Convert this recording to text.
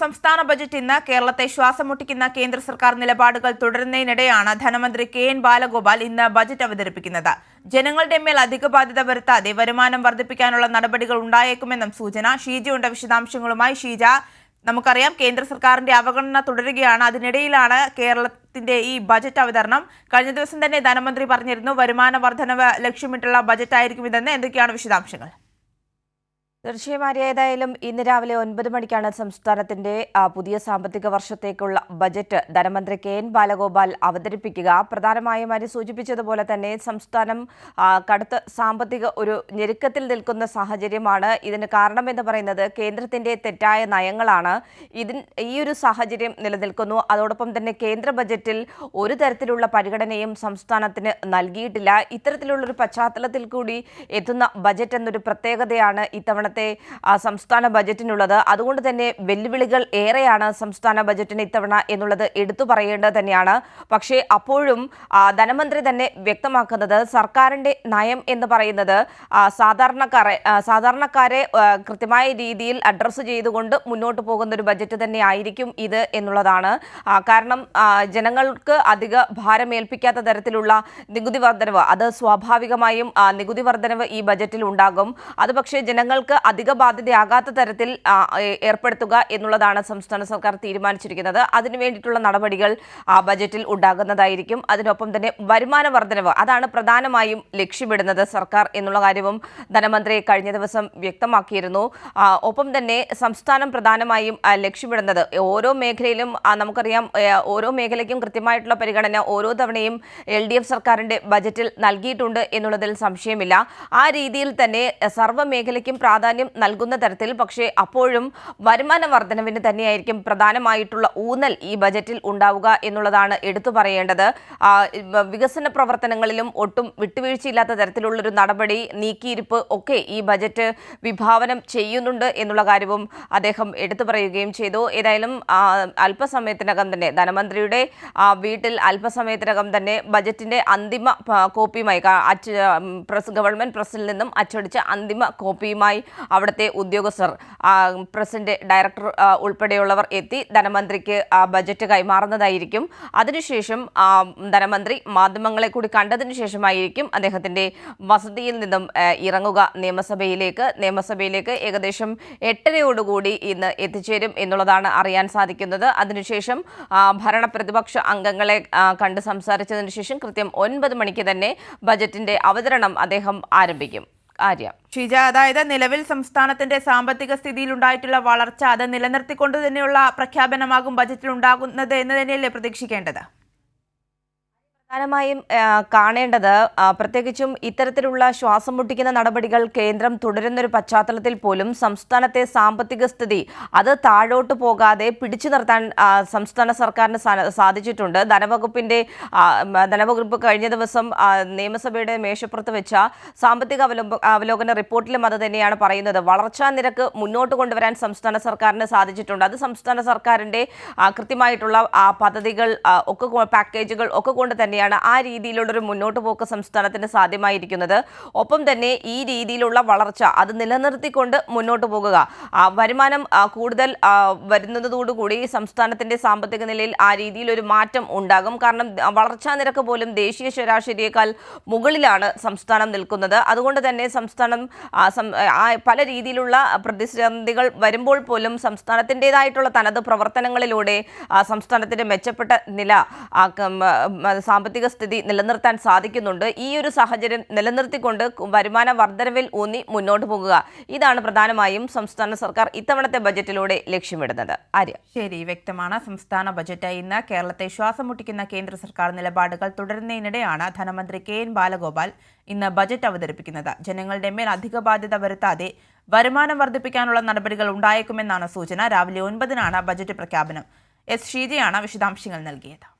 സംസ്ഥാന ബജറ്റ് ഇന്ന് കേരളത്തെ ശ്വാസം മുട്ടിക്കുന്ന കേന്ദ്ര സർക്കാർ നിലപാടുകൾ തുടരുന്നതിനിടെയാണ് ധനമന്ത്രി കെ എൻ ബാലഗോപാൽ ഇന്ന് ബജറ്റ് അവതരിപ്പിക്കുന്നത്. ജനങ്ങളുടെ മേൽ അധിക ബാധ്യത വരുത്താതെ വരുമാനം വർദ്ധിപ്പിക്കാനുള്ള നടപടികൾ ഉണ്ടായേക്കുമെന്നും സൂചന. ഷീജയുണ്ട് വിശദാംശങ്ങളുമായി. ഷീജ നമുക്കറിയാം കേന്ദ്ര സർക്കാരിന്റെ അവഗണന തുടരുകയാണ്. അതിനിടയിലാണ് കേരളത്തിന്റെ ഈ ബജറ്റ് അവതരണം. കഴിഞ്ഞ ദിവസം തന്നെ ധനമന്ത്രി പറഞ്ഞിരുന്നു വരുമാന വർധനവ് ലക്ഷ്യമിട്ടുള്ള ബജറ്റായിരിക്കും ഇതെന്ന് എന്തൊക്കെയാണ് വിശദാംശങ്ങൾ? തീർച്ചയായും ഏതായാലും ഇന്ന് രാവിലെ ഒൻപത് മണിക്കാണ് സംസ്ഥാനത്തിന്റെ പുതിയ സാമ്പത്തിക വർഷത്തേക്കുള്ള ബജറ്റ് ധനമന്ത്രി കെ എൻ ബാലഗോപാൽ അവതരിപ്പിക്കുക. പ്രധാനമായും അവർ സൂചിപ്പിച്ചതുപോലെ തന്നെ സംസ്ഥാനം കടുത്ത സാമ്പത്തിക ഒരു ഞെരുക്കത്തിൽ നിൽക്കുന്ന സാഹചര്യമാണ്. ഇതിന് കാരണമെന്ന് പറയുന്നത് കേന്ദ്രത്തിന്റെ തെറ്റായ നയങ്ങളാണ്. ഇതിൻ ഈ ഒരു സാഹചര്യം നിലനിൽക്കുന്നു. അതോടൊപ്പം തന്നെ കേന്ദ്ര ബജറ്റിൽ ഒരു തരത്തിലുള്ള പരിഗണനയും സംസ്ഥാനത്തിന് നൽകിയിട്ടില്ല. ഇത്തരത്തിലുള്ളൊരു പശ്ചാത്തലത്തിൽ കൂടി എത്തുന്ന ബജറ്റ് എന്നൊരു പ്രത്യേകതയാണ് ഇത്തവണത്തെ ആ, സംസ്ഥാന ബജറ്റിനുള്ളത്. അതുകൊണ്ട് തന്നെ വെല്ലുവിളികൾ ഏറെയാണ് സംസ്ഥാന ബജറ്റിന് ഇത്തവണ എന്നുള്ളത് എടുത്തു പറയേണ്ടത് തന്നെയാണ്. പക്ഷേ അപ്പോഴും ധനമന്ത്രി തന്നെ വ്യക്തമാക്കുന്നത് സർക്കാരിന്റെ നയം എന്ന് പറയുന്നത് സാധാരണക്കാരെ സാധാരണക്കാരെ കൃത്യമായ രീതിയിൽ അഡ്രസ്സ് ചെയ്തുകൊണ്ട് മുന്നോട്ട് പോകുന്ന ഒരു ബജറ്റ് തന്നെ ആയിരിക്കും ഇത് എന്നുള്ളതാണ്. കാരണം ജനങ്ങൾക്ക് അധിക ഭാരമേൽപ്പിക്കാത്ത തരത്തിലുള്ള നികുതി വർധനവ് അത് സ്വാഭാവികമായും നികുതി വർധനവ് ഈ ബജറ്റിൽ ഉണ്ടാകും. അത് പക്ഷേ ജനങ്ങൾക്ക് അധിക ബാധ്യതയാകാത്ത തരത്തിൽ ഏർപ്പെടുത്തുക എന്നുള്ളതാണ് സംസ്ഥാന സർക്കാർ തീരുമാനിച്ചിരിക്കുന്നത്. അതിനു വേണ്ടിയിട്ടുള്ള നടപടികൾ ബജറ്റിൽ ഉണ്ടാകുന്നതായിരിക്കും. അതിനൊപ്പം തന്നെ വരുമാന വർധനവ് അതാണ് പ്രധാനമായും ലക്ഷ്യമിടുന്നത് സർക്കാർ എന്നുള്ള കാര്യവും ധനമന്ത്രി കഴിഞ്ഞ ദിവസം വ്യക്തമാക്കിയിരുന്നു. ഒപ്പം തന്നെ സംസ്ഥാനം പ്രധാനമായും ലക്ഷ്യമിടുന്നത് ഓരോ മേഖലയിലും നമുക്കറിയാം ഓരോ മേഖലയ്ക്കും കൃത്യമായിട്ടുള്ള പരിഗണന ഓരോ തവണയും എൽ ഡി എഫ് സർക്കാരിന്റെ ബജറ്റിൽ നൽകിയിട്ടുണ്ട് എന്നുള്ളതിൽ സംശയമില്ല. ആ രീതിയിൽ തന്നെ സർവ മേഖലയ്ക്കും പ്രാധാന്യം നൽകുന്ന തരത്തിൽ. പക്ഷേ അപ്പോഴും വരുമാന വർധനവിന് തന്നെയായിരിക്കും പ്രധാനമായിട്ടുള്ള ഊന്നൽ ഈ ബജറ്റിൽ ഉണ്ടാവുക എന്നുള്ളതാണ് എടുത്തു പറയേണ്ടത്. വികസന പ്രവർത്തനങ്ങളിലും ഒട്ടും വിട്ടുവീഴ്ചയില്ലാത്ത തരത്തിലുള്ളൊരു നടപടി നീക്കിയിരിപ്പ് ഒക്കെ ഈ ബജറ്റ് വിഭാവനം ചെയ്യുന്നുണ്ട് എന്നുള്ള കാര്യവും അദ്ദേഹം എടുത്തു പറയുകയും ചെയ്തു. ഏതായാലും അല്പസമയത്തിനകം തന്നെ ധനമന്ത്രിയുടെ വീട്ടിൽ അല്പസമയത്തിനകം തന്നെ ബജറ്റിന്റെ അന്തിമ കോപ്പിയുമായി ഗവൺമെന്റ് പ്രസിൽ നിന്നും അച്ചടിച്ച അന്തിമ കോപ്പിയുമായി അവിടുത്തെ ഉദ്യോഗസ്ഥർ പ്രസിഡന്റ് ഡയറക്ടർ ഉൾപ്പെടെയുള്ളവർ എത്തി ധനമന്ത്രിക്ക് ബജറ്റ് കൈമാറുന്നതായിരിക്കും. അതിനുശേഷം ധനമന്ത്രി മാധ്യമങ്ങളെ കൂടി കണ്ടതിനു ശേഷമായിരിക്കും അദ്ദേഹത്തിന്റെ വസതിയിൽ നിന്നും ഇറങ്ങുക. നിയമസഭയിലേക്ക് നിയമസഭയിലേക്ക് ഏകദേശം എട്ടരയോടുകൂടി ഇന്ന് എത്തിച്ചേരും എന്നുള്ളതാണ് അറിയാൻ സാധിക്കുന്നത്. അതിനുശേഷം ഭരണ പ്രതിപക്ഷ അംഗങ്ങളെ കണ്ട് സംസാരിച്ചതിനു ശേഷം കൃത്യം ഒൻപത് മണിക്ക് തന്നെ ബജറ്റിന്റെ അവതരണം അദ്ദേഹം ആരംഭിക്കും. ആര്യ ഷീജ അതായത് നിലവിൽ സംസ്ഥാനത്തിന്റെ സാമ്പത്തിക സ്ഥിതിയിൽ ഉണ്ടായിട്ടുള്ള വളർച്ച അത് നിലനിർത്തിക്കൊണ്ട് തന്നെയുള്ള പ്രഖ്യാപനമാകും ബജറ്റിൽ ഉണ്ടാകുന്നത് എന്ന് തന്നെയല്ലേ പ്രതീക്ഷിക്കേണ്ടത്? പ്രധാനമായും കാണേണ്ടത് പ്രത്യേകിച്ചും ഇത്തരത്തിലുള്ള ശ്വാസം മുട്ടിക്കുന്ന നടപടികൾ കേന്ദ്രം തുടരുന്നൊരു പശ്ചാത്തലത്തിൽ പോലും സംസ്ഥാനത്തെ സാമ്പത്തിക സ്ഥിതി അത് താഴോട്ട് പോകാതെ പിടിച്ചു നിർത്താൻ സംസ്ഥാന സർക്കാരിന് സാധിച്ചിട്ടുണ്ട്. ധനവകുപ്പിന്റെ ധനവകുപ്പ് കഴിഞ്ഞ ദിവസം നിയമസഭയുടെ മേശപ്പുറത്ത് വെച്ച സാമ്പത്തിക അവലോകന റിപ്പോർട്ടിലും അത് തന്നെയാണ് പറയുന്നത്. വളർച്ചാ നിരക്ക് മുന്നോട്ട് കൊണ്ടുവരാൻ സംസ്ഥാന സർക്കാരിന് സാധിച്ചിട്ടുണ്ട്. അത് സംസ്ഥാന സർക്കാരിന്റെ കൃത്യമായിട്ടുള്ള പദ്ധതികൾ ഒക്കെ പാക്കേജുകൾ ഒക്കെ കൊണ്ട് തന്നെയാണ് ആ രീതിയിലുള്ള ഒരു മുന്നോട്ട് പോക്ക് സംസ്ഥാനത്തിന് സാധ്യമായിരിക്കുന്നത്. ഒപ്പം തന്നെ ഈ രീതിയിലുള്ള വളർച്ച അത് നിലനിർത്തിക്കൊണ്ട് മുന്നോട്ട് പോകുക. വരുമാനം കൂടുതൽ വരുന്നതോടുകൂടി സംസ്ഥാനത്തിന്റെ സാമ്പത്തിക നിലയിൽ ആ രീതിയിൽ ഒരു മാറ്റം ഉണ്ടാകും. കാരണം വളർച്ചാ നിരക്ക് പോലും ദേശീയ ശരാശരിയേക്കാൾ മുകളിലാണ് സംസ്ഥാനം നിൽക്കുന്നത്. അതുകൊണ്ട് തന്നെ സംസ്ഥാനം പല രീതിയിലുള്ള പ്രതിസന്ധികൾ വരുമ്പോൾ പോലും സംസ്ഥാനത്തിന്റെതായിട്ടുള്ള തനത് പ്രവർത്തനങ്ങളിലൂടെ സംസ്ഥാനത്തിന്റെ മെച്ചപ്പെട്ട നില സാമ്പത്തിക സാമ്പത്തിക സ്ഥിതി നിലനിർത്താൻ സാധിക്കുന്നുണ്ട്. ഈ ഒരു സാഹചര്യം നിലനിർത്തിക്കൊണ്ട് വരുമാന വർധനവിൽ ഊന്നി മുന്നോട്ട് പോകുക. ഇതാണ് പ്രധാനമായും സംസ്ഥാന സർക്കാർ ഇത്തവണത്തെ ബജറ്റിലൂടെ ലക്ഷ്യമിടുന്നത്. ആര്യ? ശരി വ്യക്തമാണ്. സംസ്ഥാന ബജറ്റ് ഇന്ന് കേരളത്തെ ശ്വാസം മുട്ടിക്കുന്ന കേന്ദ്ര സർക്കാർ നിലപാടുകൾ തുടരുന്നതിനിടെയാണ് ധനമന്ത്രി കെ എൻ ബാലഗോപാൽ ഇന്ന് ബജറ്റ് അവതരിപ്പിക്കുന്നത്. ജനങ്ങളുടെ മേൽ അധിക ബാധ്യത വരുത്താതെ വരുമാനം വർദ്ധിപ്പിക്കാനുള്ള നടപടികൾ ഉണ്ടായേക്കുമെന്നാണ് സൂചന. രാവിലെ ഒൻപതിനാണ് ബജറ്റ് പ്രഖ്യാപനം. എസ്. ഷീജയാണ് വിശദാംശങ്ങൾ നൽകിയത്.